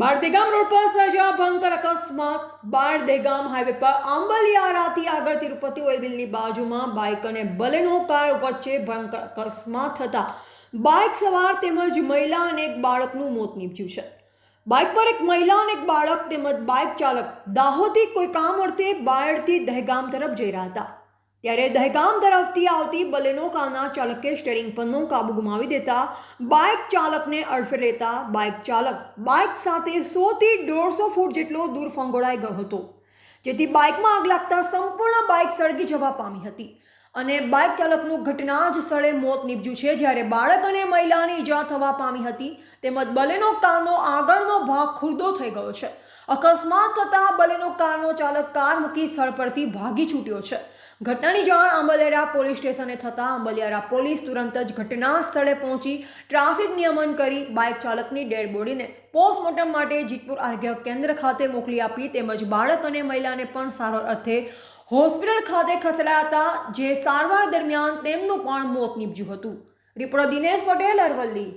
બાળદેગામ road પર સર્જાયો ભયંકર અકસ્માત. બારદેગામ હાઈવે પર આંબલિયારાથી આગળ તિરુપતિ ઓઇલ બાજુમાં બાઇક અને બલેનો કાર વચ્ચે ભયંકર અકસ્માત થતા. બાઇક સવાર તેમજ મહિલા અને એક બાળકનું મોત નીપજ્યું છે. બાઇક પર એક મહિલા અને એક બાળક તેમજ બાઇક ચાલક દાહોદથી કોઈ કામ અર્થે બાયડથી દહેગામ તરફ જઈ રહ્યા હતા. ત્યારે દહેગામ તરફથી આવતી બલેનો કારના ચાલકે સ્ટેરિંગ પરનો કાબુ ગુમાવી દેતા બાઇક ચાલકને અડફે લેતા બાઇક ચાલક બાઇક સાથે સોથી દોઢસો ફૂટ જેટલો દૂર ફંગોળાઈ ગયો હતો, જેથી બાઇકમાં આગ લાગતા સંપૂર્ણ બાઇક સળગી જવા પામી હતી. અને બાઇક ચાલકનું ઘટના જ સ્થળે મોત નીપજ્યું છે. જ્યારે બાળક અને મહિલાની ઈજા થવા પામી હતી, તેમજ બલેનો કારનો આગળનો ભાગ ખુરદો થઈ ગયો છે. અકસ્માત થતાં બલેનો કારનો ચાલક કાર મૂકી સ્થળ પરથી ભાગી છૂટ્યો છે. ઘટનાની જાણ આંબલિયારા પોલીસ સ્ટેશને થતાં આંબલિયારા પોલીસ તુરંત જ ઘટના સ્થળે પહોંચી, ટ્રાફિક નિયમન કરી બાઇક ચાલકની ડેડ બોડીને પોસ્ટમોર્ટમ માટે જીતપુર આરોગ્ય કેન્દ્ર ખાતે મોકલી આપી, તેમજ બાળક અને મહિલાને પણ સારવાર અર્થે હોસ્પિટલ ખાતે ખસેડાયા હતા, જે સારવાર દરમિયાન તેમનું પણ મોત નીપજ્યું હતું. રિપોર્ટર દિનેશ પટેલ, અરવલ્લી.